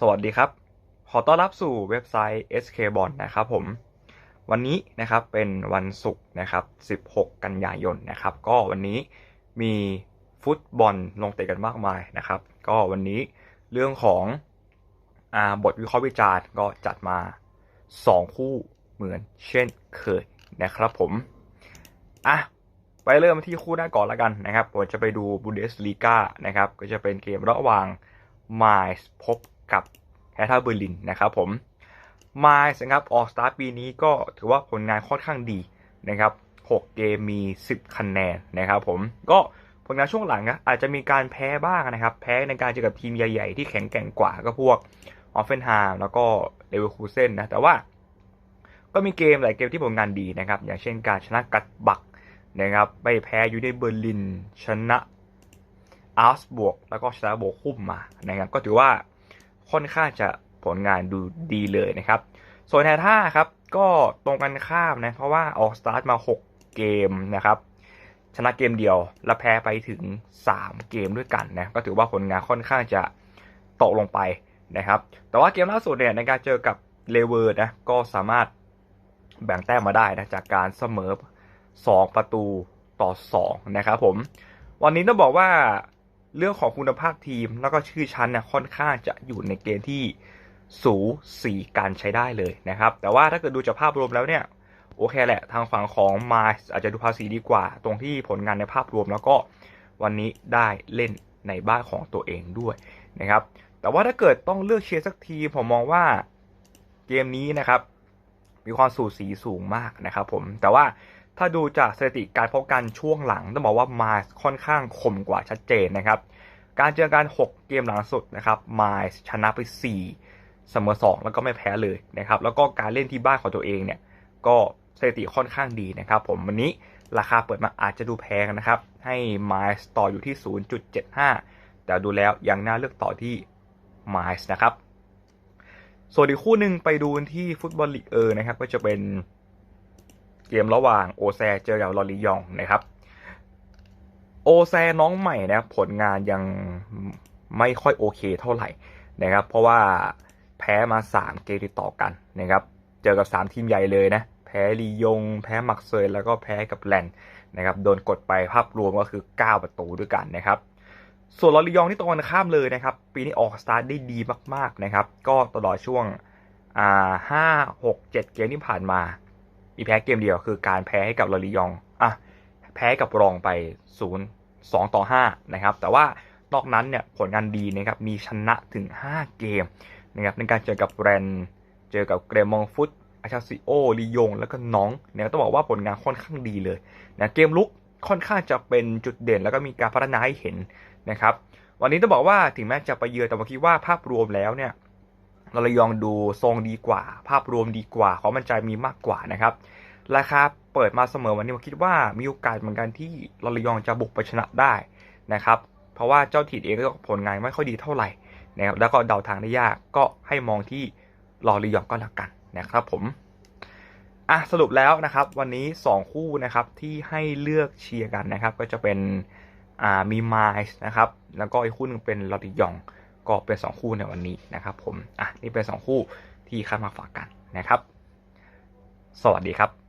สวัสดีครับ ขอต้อนรับสู่เว็บไซต์ SK b o n นะครับผม วันนี้นะครับเป็นวันศุกร์นะครับ 16 กันยายนนะครับ ก็วันนี้มีฟุตบอลลงเตะกันมากมายนะครับ ก็วันนี้เรื่องของอาบทวิเคราะห์วิจารณ์ก็จัดมา 2 คู่เหมือนเช่นเคยนะครับผม อะ ไปเริ่มที่คู่แรกก่อนล้วกันนะครับ ผมจะไปดูบูเดสลีกานะครับ ก็จะเป็นเกมระหว่างไมส์พบ กับแฮท่าเบอร์ลินนะครับผมไมส์นะครับออกสตาร์ปีนี้ก็ถือว่าผลงานค่อนข้างดีนะครับ 6 เกมมี 10 คะแนนนะครับผมก็ผลงานช่วงหลังนะอาจจะมีการแพ้บ้างนะครับ แพ้ในการเจอกับทีมใหญ่ๆ ที่แข็งแกร่งกว่าก็พวกออฟเฟนฮามแล้วก็เลเวอร์คูเซนนะแต่ว่าก็มีเกมหลายเกมที่ผลงานดีนะครับ อย่างเช่นการชนะกัดบักนะครับไม่แพ้อยู่ในเบอร์ลิน ชนะอาร์สบวกแล้วก็ชนะโบคุ้มมานะครับก็ถือว่า ค่อนข้างจะผลงานดูดีเลยนะครับ ส่วนแฮท่าครับก็ตรงกันข้ามนะ เพราะว่าออกสตาร์ทมา 6 เกมนะครับ ชนะเกมเดียว และแพ้ไปถึง 3 เกมด้วยกันนะ ก็ถือว่าผลงานค่อนข้างจะตกลงไปนะครับ แต่ว่าเกมล่าสุดเนี่ยในการเจอกับเลเวอร์นะ ก็สามารถแบ่งแต้มมาได้นะ จากการเสมอ 2 ประตูต่อ 2 นะครับผม วันนี้ต้องบอกว่า เรื่องของคุณภาพทีมแล้วก็ชื่อชั้นเนี่ยค่อนข้างจะอยู่ในเกณฑ์ที่สูสีการใช้ได้เลยนะครับ แต่ว่าถ้าเกิดดูจากภาพรวมแล้วเนี่ยโอเคแหละ ทางฝั่งของมาอาจจะดูภาษีดีกว่า ตรงที่ผลงานในภาพรวมแล้วก็วันนี้ได้เล่นในบ้านของตัวเองด้วยนะครับ แต่ว่าถ้าเกิดต้องเลือกเชียร์สักทีผมมองว่าเกมนี้นะครับ มีความสูสีสูงมากนะครับผมแต่ว่า ถ้าดูจากสถิติการพบกันช่วงหลังต้องบอกว่ามาค่อนข้างคมกว่าชัดเจนนะครับ การเจอกัน 6 เกมหลังสุดนะครับมาชนะไป 4 เสมอ 2 แล้วก็ไม่แพ้เลยนะครับ แล้วก็การเล่นที่บ้านของตัวเองเนี่ย ก็สถิติค่อนข้างดีนะครับ ผมวันนี้ราคาเปิดมาอาจจะดูแพงนะครับ ให้มาต่ออยู่ที่ 0.75 แต่ดูแล้วยังน่าเลือกต่อที่มานะครับ ส่วนอีกคู่หนึ่งไปดูที่ฟุตบอลลีกเออนะครับ ก็จะเป็น เกมระหว่างโอแซเจอกับลอริยองนะครับ โอแซน้องใหม่นะผลงานยังไม่ค่อยโอเคเท่าไหร่นะครับ เพราะว่าแพ้มา 3 เกมติดต่อกันนะครับ เจอกับ 3 ทีมใหญ่เลยนะ แพ้ลียง แพ้มักเซยแล้วก็แพ้กับแลนนะครับ โดนกดไปภาพรวมก็คือ 9 ประตูด้วยกันนะครับ ส่วนลอริยองที่ตรงกันข้ามเลยนะครับ ปีนี้ออกสตาร์ทได้ดีมาก ๆนะครับ ก็ตลอดช่วงอ่าห้าหกเจ็ดเกมที่ผ่านมา มีแพ้เกมเดียวคือการแพ้ให้กับลอริยองอะแพ้กับรองไป 0 2 ต่อ 5 นะครับ แต่ว่านอกนั้นเนี่ยผลงานดีนะครับ มีชนะถึง 5 เกมนะครับในการเจอกับแรน เจอกับเกรมองฟุตอาชาซิโอลียง แล้วก็น้องเนี่ยต้องบอกว่าผลงานค่อนข้างดีเลยนะเกมลุกค่อนข้างจะเป็นจุดเด่น แล้วก็มีการพัฒนาให้เห็นนะครับ วันนี้ต้องบอกว่าถึงแม้จะไปเยือนแต่ผมคิดว่าภาพรวมแล้วเนี่ย ราลยองดูทรงดีกว่า ภาพรวมดีกว่าความมั่นใจมีมากกว่านะครับ ราคาเปิดมาเสมอวันนี้ผมคิดว่ามีโอกาสเหมือนกันที่ลอริยองจะบุกไปชนะได้นะครับ เพราะว่าเจ้าถิ่นเองก็ผลงานไม่ค่อยดีเท่าไหร่นะครับแล้วก็เดาทางได้ยากก็ให้มองที่ลอริยองก็แล้วกันนะครับผมอะสรุปแล้วนะครับวันนี้ 2 คู่นะครับที่ให้เลือกเชียร์กันนะครับ ก็จะเป็นอ่ามีมายส์นะครับแล้วก็อีกคู่หนึงเป็นลอริยอง ก็เป็น 2 คู่ในวันนี้นะครับผมอะนี่เป็น 2 คู่ที่คัดมาฝากกันนะครับ สวัสดีครับ